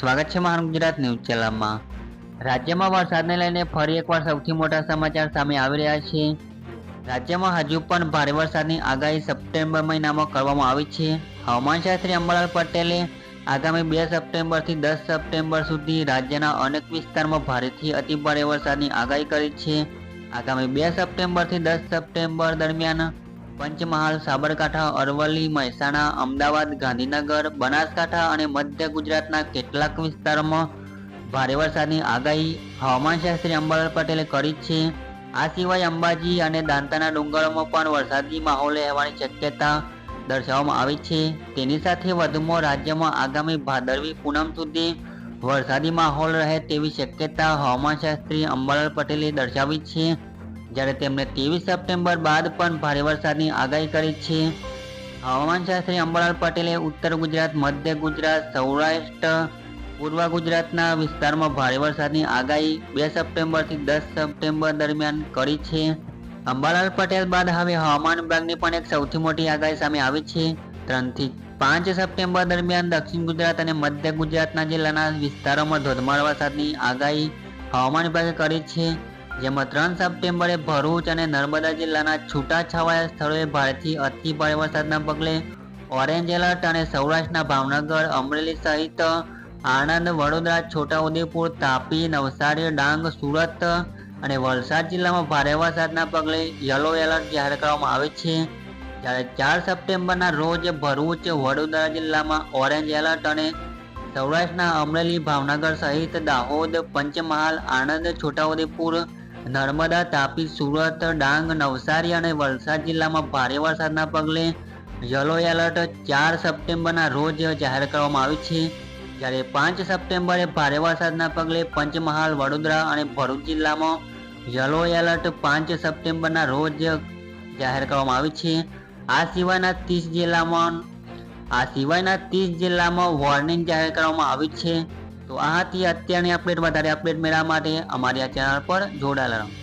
સ્વાગત છે મહાન ગુજરાત ન્યૂઝ ચેનલમાં. રાજ્યમાં વરસાદને લઈને ફરી એકવાર સૌથી મોટા સમાચાર સામે આવી રહ્યા છે. રાજ્યમાં હજુ પણ ભારે વરસાદની આગાહી સપ્ટેમ્બર મહિનામાં કરવામાં આવી છે. હવામાન શાસ્ત્રી અંબાલાલ પટેલે આગામી બે સપ્ટેમ્બરથી દસ સપ્ટેમ્બર સુધી રાજ્યના અનેક વિસ્તારમાં ભારેથી અતિ ભારે વરસાદની આગાહી કરી છે. આગામી બે સપ્ટેમ્બરથી દસ સપ્ટેમ્બર દરમિયાન પંચમહાલ, સાબરકાંઠા, અરવલ્લી, મહેસાણા, અમદાવાદ, ગાંધીનગર, બનાસકાંઠા અને મધ્ય ગુજરાતના કેટલાક વિસ્તારોમાં ભારે વરસાદની આગાહી હવામાન શાસ્ત્રી અંબાલાલ પટેલે કરી છે. આ સિવાય અંબાજી અને દાંતાના ડુંગરોમાં પણ વરસાદી માહોલ રહેવાની શક્યતા દર્શાવવામાં આવી છે. તેની સાથે વધુમાં રાજ્યમાં આગામી ભાદરવી પૂનમ સુધી વરસાદી માહોલ રહે તેવી શક્યતા હવામાન શાસ્ત્રી અંબાલાલ પટેલે દર્શાવી છે. જ્યારે તેમણે ત્રેવીસ સપ્ટેમ્બર બાદ પણ ભારે વરસાદની આગાહી કરી છે. હવામાન શાસ્ત્રી અંબાલાલ પટેલે ઉત્તર ગુજરાત, મધ્ય ગુજરાત, સૌરાષ્ટ્ર, પૂર્વ ગુજરાતના વિસ્તારમાં ભારે વરસાદની આગાહી બે સપ્ટેમ્બરથી દસ સપ્ટેમ્બર દરમિયાન કરી છે. અંબાલાલ પટેલ બાદ હવે હવામાન વિભાગની પણ એક સૌથી મોટી આગાહી સામે આવી છે. ત્રણથી પાંચ સપ્ટેમ્બર દરમિયાન દક્ષિણ ગુજરાત અને મધ્ય ગુજરાતના જિલ્લાના વિસ્તારોમાં ધોધમાર વરસાદની આગાહી હવામાન વિભાગે કરી છે. જેમાં ત્રણ સપ્ટેમ્બરે ભરૂચ અને નર્મદા જિલ્લાના છૂટાછવાયા સ્થળોએ ભારેથી અતિ ભારે વરસાદના પગલે ઓરેન્જ એલર્ટ અને સૌરાષ્ટ્રના ભાવનગર, અમરેલી સહિત આણંદ, વડોદરા, છોટાઉદેપુર, તાપી, નવસારી, ડાંગ, સુરત અને વલસાડ જિલ્લામાં ભારે વરસાદના પગલે યલો એલર્ટ જાહેર કરવામાં આવે છે. જ્યારે ચાર સપ્ટેમ્બરના રોજ ભરૂચ, વડોદરા જિલ્લામાં ઓરેન્જ એલર્ટ અને સૌરાષ્ટ્રના અમરેલી, ભાવનગર સહિત દાહોદ, પંચમહાલ, આણંદ, છોટાઉદેપુર નર્મદા તાપી, સુરત, ડાંગ, નવસારી અને વલસાડ જિલ્લામાં ભારે વરસાદના પગલે યલો એલર્ટ ચાર સપ્ટેમ્બરના રોજ જાહેર કરવામાં આવ્યું છે. જ્યારે પાંચ સપ્ટેમ્બરે ભારે વરસાદના પગલે પંચમહાલ, વડોદરા અને ભરૂચ જિલ્લામાં યલો એલર્ટ પાંચ સપ્ટેમ્બરના રોજ જાહેર કરવામાં આવ્યું છે. આ સિવાયના ત્રીસ જિલ્લામાં, આ સિવાયના ત્રીસ જિલ્લામાં વોર્નિંગ જાહેર કરવામાં આવ્યું છે. તો આ હતી અત્યારની અપડેટ વધારે અપડેટ મેળવવા માટે અમારી આ ચેનલ પર જોડાયેલા રહો.